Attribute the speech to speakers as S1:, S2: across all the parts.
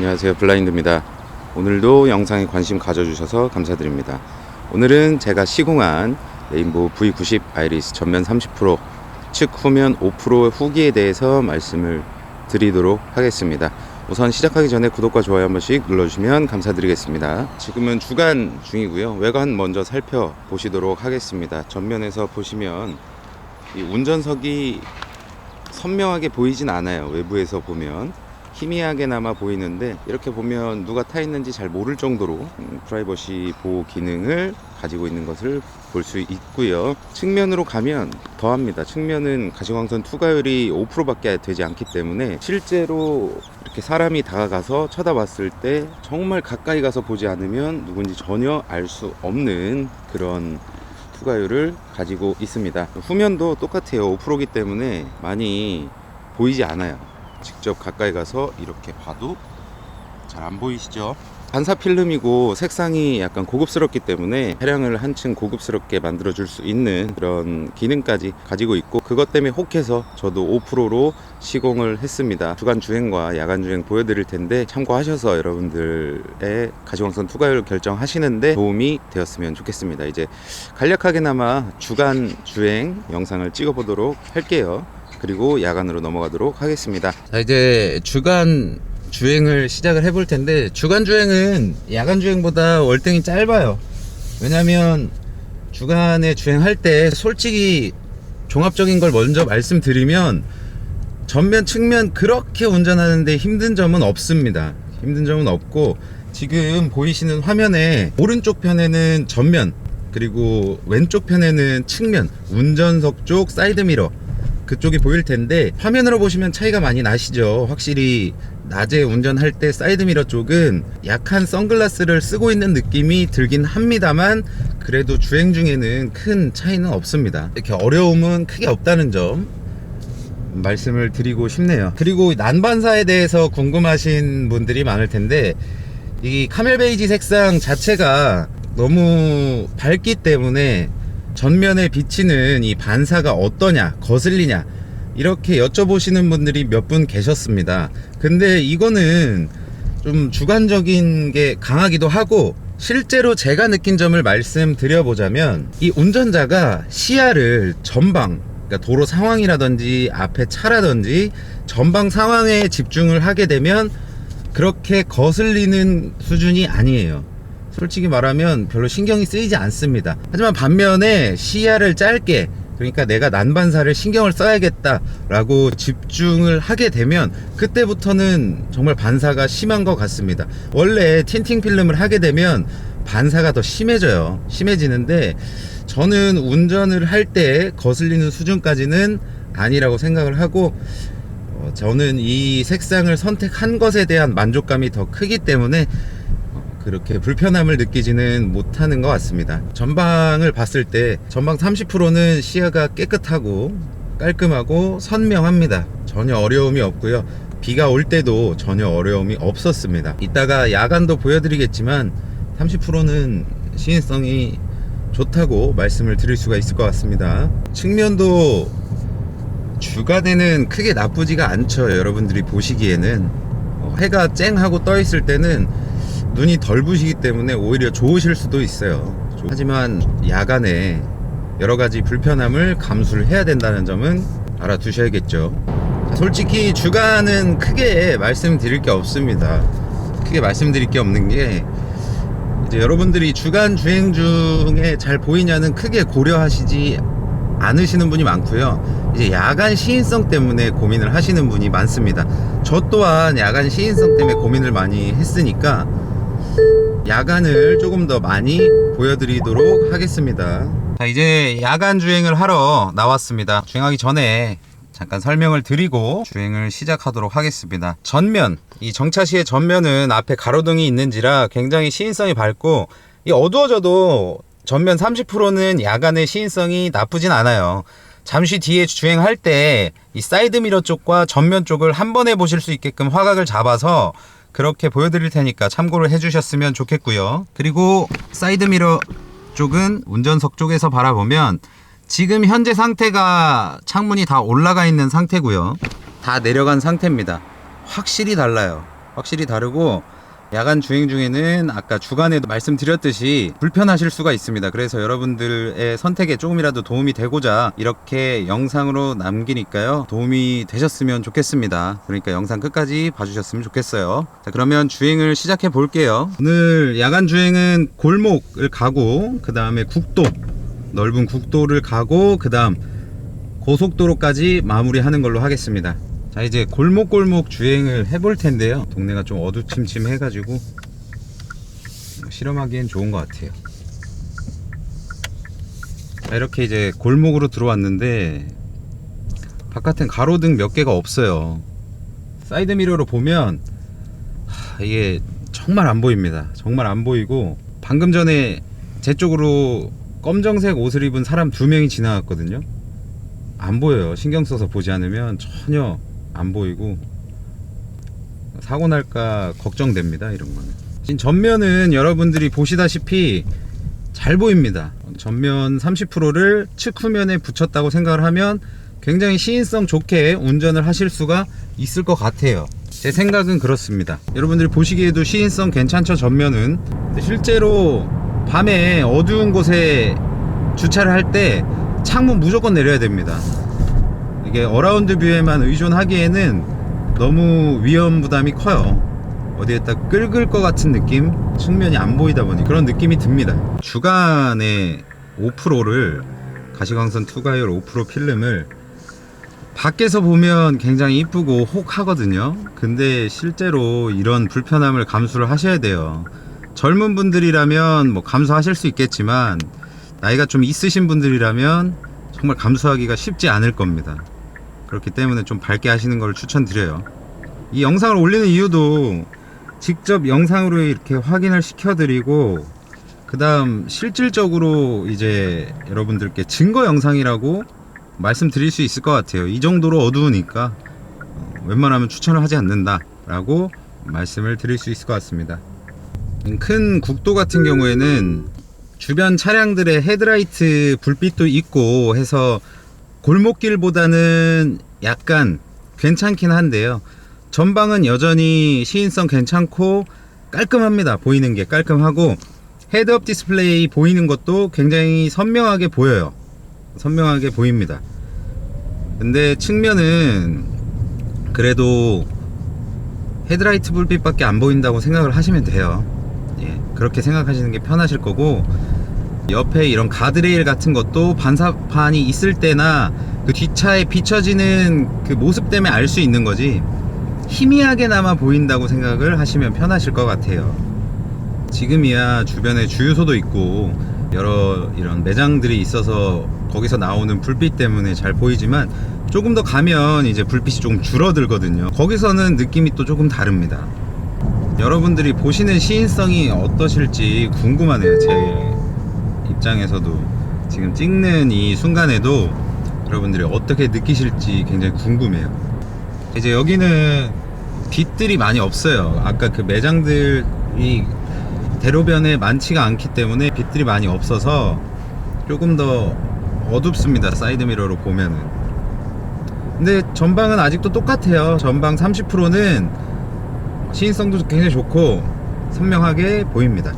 S1: 안녕하세요. 블라인드입니다. 오늘도 영상에 관심 가져주셔서 감사드립니다. 오늘은 제가 시공한 레인보우 V90 아이리스 전면 30%측 후면 5% 후기에 대해서 말씀을 드리도록 하겠습니다. 우선 시작하기 전에 구독과 좋아요 한 번씩 눌러주시면 감사드리겠습니다. 지금은 주간 중이고요. 외관 먼저 살펴보시도록 하겠습니다. 전면에서 보시면 이 운전석이 선명하게 보이진 않아요. 외부에서 보면 희미하게나마 보이는데 이렇게 보면 누가 타 있는지 잘 모를 정도로 음, 프라이버시 보호 기능을 가지고 있는 것을 볼 수 있고요 측면으로 가면 더합니다 측면은 가시광선 투과율이 5%밖에 되지 않기 때문에 실제로 이렇게 사람이 다가가서 쳐다봤을 때 정말 가까이 가서 보지 않으면 누군지 전혀 알 수 없는 그런 투과율을 가지고 있습니다. 후면도 똑같아요. 5%기 때문에 많이 보이지 않아요. 직접 가까이 가서 이렇게 봐도 잘 안 보이시죠? 반사 필름이고 색상이 약간 고급스럽기 때문에 차량을 한층 고급스럽게 만들어 줄 수 있는 그런 기능까지 가지고 있고 그것 때문에 혹해서 저도 5%로 시공을 했습니다. 주간 주행과 야간 주행 보여드릴 텐데 참고하셔서 여러분들의 가시광선 투과율 결정하시는데 도움이 되었으면 좋겠습니다. 이제 간략하게나마 주간 주행 영상을 찍어 보도록 할게요. 그리고 야간으로 넘어가도록 하겠습니다. 자, 이제 주간 주행을 시작을 해볼 텐데 주간 주행은 야간 주행보다 월등히 짧아요. 왜냐면 주간에 주행할 때 솔직히 종합적인 걸 먼저 말씀드리면 전면 측면 그렇게 운전하는데 힘든 점은 없습니다. 힘든 점은 없고 지금 보이시는 화면에 오른쪽 편에는 전면 그리고 왼쪽 편에는 측면 운전석 쪽 사이드 미러 그쪽이 보일 텐데 화면으로 보시면 차이가 많이 나시죠. 확실히 낮에 운전할 때 사이드미러 쪽은 약한 선글라스를 쓰고 있는 느낌이 들긴 합니다만 그래도 주행 중에는 큰 차이는 없습니다. 이렇게 어려움은 크게 없다는 점 말씀을 드리고 싶네요. 그리고 난반사에 대해서 궁금하신 분들이 많을 텐데 이 카멜 베이지 색상 자체가 너무 밝기 때문에 전면에 비치는 이 반사가 어떠냐, 거슬리냐, 이렇게 여쭤보시는 분들이 몇 분 계셨습니다. 근데 이거는 좀 주관적인 게 강하기도 하고, 실제로 제가 느낀 점을 말씀드려보자면, 이 운전자가 시야를 전방, 그러니까 도로 상황이라든지 앞에 차라든지 전방 상황에 집중을 하게 되면 그렇게 거슬리는 수준이 아니에요. 솔직히 말하면 별로 신경이 쓰이지 않습니다. 하지만 반면에 시야를 짧게 그러니까 내가 난반사를 신경을 써야겠다라고 집중을 하게 되면 그때부터는 정말 반사가 심한 것 같습니다. 원래 틴팅 필름을 하게 되면 반사가 더 심해져요. 심해지는데 저는 운전을 할 때 거슬리는 수준까지는 아니라고 생각을 하고 어, 저는 이 색상을 선택한 것에 대한 만족감이 더 크기 때문에 그렇게 불편함을 느끼지는 못하는 것 같습니다. 전방을 봤을 때 전방 30%는 시야가 깨끗하고 깔끔하고 선명합니다. 전혀 어려움이 없고요. 비가 올 때도 전혀 어려움이 없었습니다. 이따가 야간도 보여드리겠지만 30%는 시인성이 좋다고 말씀을 드릴 수가 있을 것 같습니다. 측면도 주간에는 크게 나쁘지가 않죠. 여러분들이 보시기에는 어, 해가 쨍하고 떠 있을 때는 눈이 덜 부시기 때문에 오히려 좋으실 수도 있어요. 하지만 야간에 여러 가지 불편함을 감수를 해야 된다는 점은 알아두셔야겠죠. 솔직히 주간은 크게 말씀드릴 게 없습니다. 크게 말씀드릴 게 없는 게 이제 여러분들이 주간 주행 중에 잘 보이냐는 크게 고려하시지 않으시는 분이 많고요. 이제 야간 시인성 때문에 고민을 하시는 분이 많습니다. 저 또한 야간 시인성 때문에 고민을 많이 했으니까 야간을 조금 더 많이 보여드리도록 하겠습니다. 자, 이제 야간 주행을 하러 나왔습니다. 주행하기 전에 잠깐 설명을 드리고 주행을 시작하도록 하겠습니다. 전면, 이 정차시의 전면은 앞에 가로등이 있는지라 굉장히 시인성이 밝고 이 어두워져도 전면 30%는 야간의 시인성이 나쁘진 않아요. 잠시 뒤에 주행할 때 이 사이드 미러 쪽과 전면 쪽을 한 번에 보실 수 있게끔 화각을 잡아서 그렇게 보여드릴 테니까 참고를 해주셨으면 좋겠고요. 그리고 사이드 미러 쪽은 운전석 쪽에서 바라보면 지금 현재 상태가 창문이 다 올라가 있는 상태고요. 다 내려간 상태입니다. 확실히 달라요. 확실히 다르고 야간 주행 중에는 아까 주간에도 말씀드렸듯이 불편하실 수가 있습니다. 그래서 여러분들의 선택에 조금이라도 도움이 되고자 이렇게 영상으로 남기니까요. 도움이 되셨으면 좋겠습니다. 그러니까 영상 끝까지 봐주셨으면 좋겠어요. 자, 그러면 주행을 시작해 볼게요. 오늘 야간 주행은 골목을 가고, 그 다음에 국도, 넓은 국도를 가고, 그 다음 고속도로까지 마무리하는 걸로 하겠습니다. 자 이제 골목골목 주행을 해볼 텐데요. 동네가 좀 어두침침해 가지고 실험하기엔 좋은 것 같아요. 자, 이렇게 이제 골목으로 들어왔는데 바깥엔 가로등 몇 개가 없어요. 사이드 미러로 보면 하, 이게 정말 안 보입니다. 정말 안 보이고 방금 전에 제 쪽으로 검정색 옷을 입은 사람 두 명이 지나갔거든요. 안 보여요. 신경 써서 보지 않으면 전혀 안 보이고 사고 날까 걱정됩니다. 이런 거는. 지금 전면은 여러분들이 보시다시피 잘 보입니다. 전면 30%를 측 후면에 붙였다고 생각을 하면 굉장히 시인성 좋게 운전을 하실 수가 있을 것 같아요. 제 생각은 그렇습니다. 여러분들이 보시기에도 시인성 괜찮죠, 전면은. 실제로 밤에 어두운 곳에 주차를 할 때 창문 무조건 내려야 됩니다. 이게 어라운드 뷰에만 의존하기에는 너무 위험 부담이 커요. 어디에다 끌글 것 같은 느낌? 측면이 안 보이다 보니 그런 느낌이 듭니다. 주간에 5%를 가시광선 투가열 5% 필름을 밖에서 보면 굉장히 이쁘고 혹하거든요. 근데 실제로 이런 불편함을 감수를 하셔야 돼요. 젊은 분들이라면 뭐 감수하실 수 있겠지만 나이가 좀 있으신 분들이라면 정말 감수하기가 쉽지 않을 겁니다. 그렇기 때문에 좀 밝게 하시는 걸 추천드려요. 이 영상을 올리는 이유도 직접 영상으로 이렇게 확인을 시켜드리고 그 다음 실질적으로 이제 여러분들께 증거 영상이라고 말씀드릴 수 있을 것 같아요. 이 정도로 어두우니까 어, 웬만하면 추천을 하지 않는다 라고 말씀을 드릴 수 있을 것 같습니다. 큰 국도 같은 경우에는 주변 차량들의 헤드라이트 불빛도 있고 해서 골목길보다는 약간 괜찮긴 한데요. 전방은 여전히 시인성 괜찮고 깔끔합니다. 보이는 게 깔끔하고 헤드업 디스플레이 보이는 것도 굉장히 선명하게 보여요. 선명하게 보입니다. 근데 측면은 그래도 헤드라이트 불빛밖에 안 보인다고 생각을 하시면 돼요. 예, 그렇게 생각하시는 게 편하실 거고 옆에 이런 가드레일 같은 것도 반사판이 있을 때나 그 뒷차에 비춰지는 그 모습 때문에 알 수 있는 거지 희미하게나마 보인다고 생각을 하시면 편하실 것 같아요. 지금이야 주변에 주유소도 있고 여러 이런 매장들이 있어서 거기서 나오는 불빛 때문에 잘 보이지만 조금 더 가면 이제 불빛이 좀 줄어들거든요. 거기서는 느낌이 또 조금 다릅니다. 여러분들이 보시는 시인성이 어떠실지 궁금하네요. 제 입장에서도 지금 찍는 이 순간에도 여러분들이 어떻게 느끼실지 굉장히 궁금해요. 이제 여기는 빛들이 많이 없어요. 아까 그 매장들이 대로변에 많지가 않기 때문에 빛들이 많이 없어서 조금 더 어둡습니다. 사이드 미러로 보면은. 근데 전방은 아직도 똑같아요. 전방 30%는 시인성도 굉장히 좋고 선명하게 보입니다.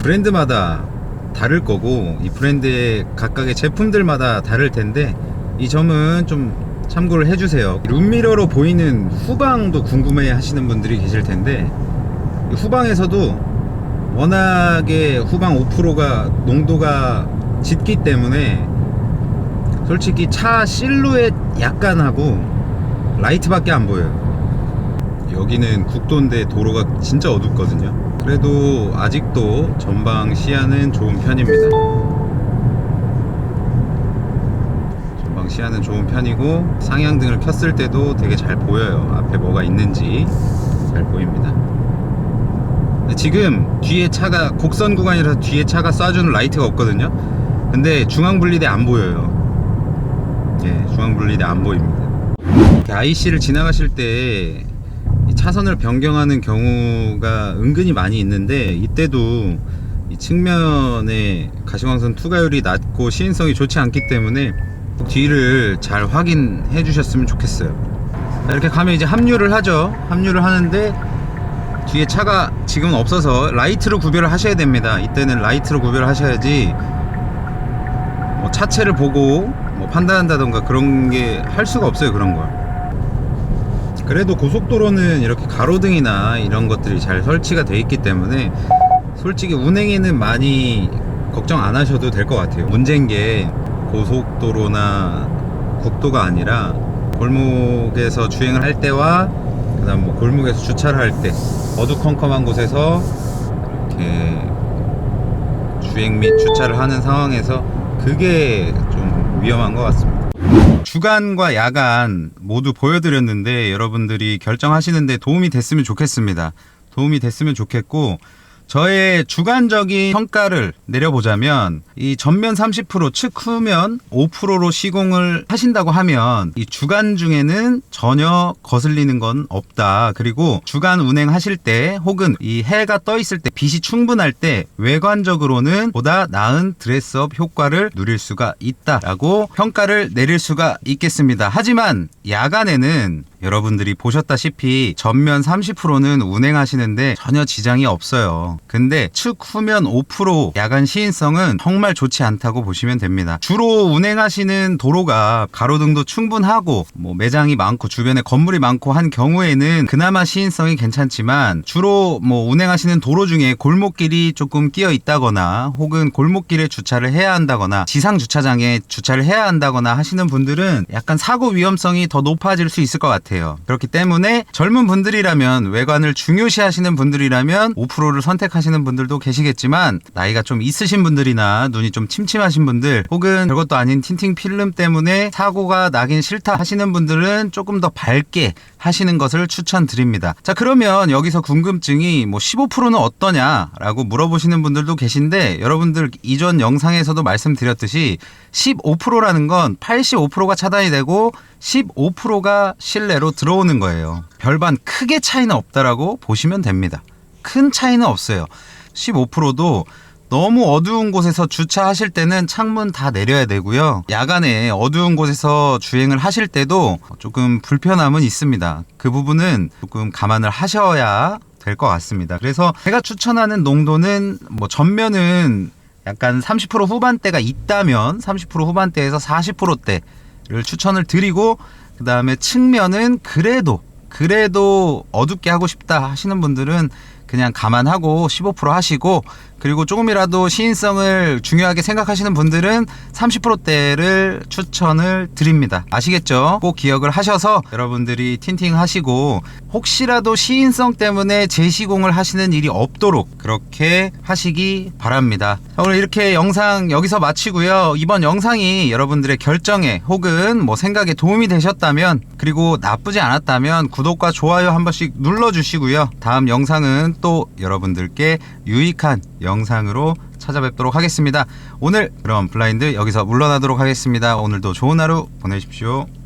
S1: 브랜드마다 다를 거고 이 브랜드의 각각의 제품들마다 다를 텐데 이 점은 좀 참고를 해주세요. 룸미러로 보이는 후방도 궁금해 하시는 분들이 계실 텐데 이 후방에서도 워낙에 후방 5%가 농도가 짙기 때문에 솔직히 차 실루엣 약간 하고 라이트밖에 안 보여요. 여기는 국도인데 도로가 진짜 어둡거든요. 그래도 아직도 전방 시야는 좋은 편입니다. 전방 시야는 좋은 편이고 상향등을 켰을 때도 되게 잘 보여요. 앞에 뭐가 있는지 잘 보입니다. 지금 뒤에 차가 곡선 구간이라서 뒤에 차가 쏴주는 라이트가 없거든요. 근데 중앙 분리대 안 보여요. 예, 중앙 분리대 안 보입니다. IC를 지나가실 때이 차선을 변경하는 경우가 은근히 많이 있는데 이때도 이 측면에 가시광선 투과율이 낮고 시인성이 좋지 않기 때문에 뒤를 잘 확인해 주셨으면 좋겠어요 자, 이렇게 가면 이제 합류를 하죠 합류를 하는데 뒤에 차가 지금은 없어서 라이트로 구별을 하셔야 됩니다. 이때는 라이트로 구별을 하셔야지 뭐 차체를 보고 뭐 판단한다던가 그런 게 할 수가 없어요. 그런 걸. 그래도 고속도로는 이렇게 가로등이나 이런 것들이 잘 설치가 돼 있기 때문에 솔직히 운행에는 많이 걱정 안 하셔도 될 것 같아요. 문제인 게 고속도로나 국도가 아니라 골목에서 주행을 할 때와 그 다음 뭐 골목에서 주차를 할 때 어두컴컴한 곳에서 이렇게 주행 및 주차를 하는 상황에서 그게 좀 위험한 것 같습니다. 주간과 야간 모두 보여드렸는데 여러분들이 결정하시는데 도움이 됐으면 좋겠습니다. 도움이 됐으면 좋겠고 저의 주관적인 평가를 내려보자면 이 전면 30% 측후면 5%로 시공을 하신다고 하면 이 주간 중에는 전혀 거슬리는 건 없다. 그리고 주간 운행하실 때 혹은 이 해가 떠 있을 때 빛이 충분할 때 외관적으로는 보다 나은 드레스업 효과를 누릴 수가 있다라고 평가를 내릴 수가 있겠습니다. 하지만 야간에는 여러분들이 보셨다시피 전면 30%는 운행하시는데 전혀 지장이 없어요. 근데 측 후면 5% 야간 시인성은 정말 좋지 않다고 보시면 됩니다. 주로 운행하시는 도로가 가로등도 충분하고 뭐 매장이 많고 주변에 건물이 많고 한 경우에는 그나마 시인성이 괜찮지만 주로 뭐 운행하시는 도로 중에 골목길이 조금 끼어 있다거나 혹은 골목길에 주차를 해야 한다거나 지상 주차장에 주차를 해야 한다거나 하시는 분들은 약간 사고 위험성이 더 높아질 수 있을 것 같아요. 그렇기 때문에 젊은 분들이라면 외관을 중요시 하시는 분들이라면 5%를 선택하시는 분들도 계시겠지만 나이가 좀 있으신 분들이나 눈이 좀 침침하신 분들 혹은 별것도 아닌 틴팅 필름 때문에 사고가 나긴 싫다 하시는 분들은 조금 더 밝게 하시는 것을 추천드립니다. 자, 그러면 여기서 궁금증이 뭐 15%는 어떠냐라고 물어보시는 분들도 계신데 여러분들 이전 영상에서도 말씀드렸듯이 15%라는 건 85%가 차단이 되고 15%가 실내로 들어오는 거예요. 별반 크게 차이는 없다라고 보시면 됩니다. 큰 차이는 없어요. 15%도 너무 어두운 곳에서 주차하실 때는 창문 다 내려야 되고요. 야간에 어두운 곳에서 주행을 하실 때도 조금 불편함은 있습니다. 그 부분은 조금 감안을 하셔야 될 것 같습니다. 그래서 제가 추천하는 농도는 뭐 전면은 약간 30% 후반대가 있다면 30% 후반대에서 40%대 를 추천을 드리고 그 다음에 측면은 그래도 그래도 어둡게 하고 싶다 하시는 분들은 그냥 감안하고 15% 하시고 그리고 조금이라도 시인성을 중요하게 생각하시는 분들은 30%대를 추천을 드립니다. 아시겠죠? 꼭 기억을 하셔서 여러분들이 틴팅 하시고 혹시라도 시인성 때문에 재시공을 하시는 일이 없도록 그렇게 하시기 바랍니다. 자, 오늘 이렇게 영상 여기서 마치고요. 이번 영상이 여러분들의 결정에 혹은 뭐 생각에 도움이 되셨다면 그리고 나쁘지 않았다면 구독과 좋아요 한 번씩 눌러주시고요. 다음 영상은 또 여러분들께 유익한 영상으로 찾아뵙도록 하겠습니다. 오늘 그럼 블라인드 여기서 물러나도록 하겠습니다. 오늘도 좋은 하루 보내십시오.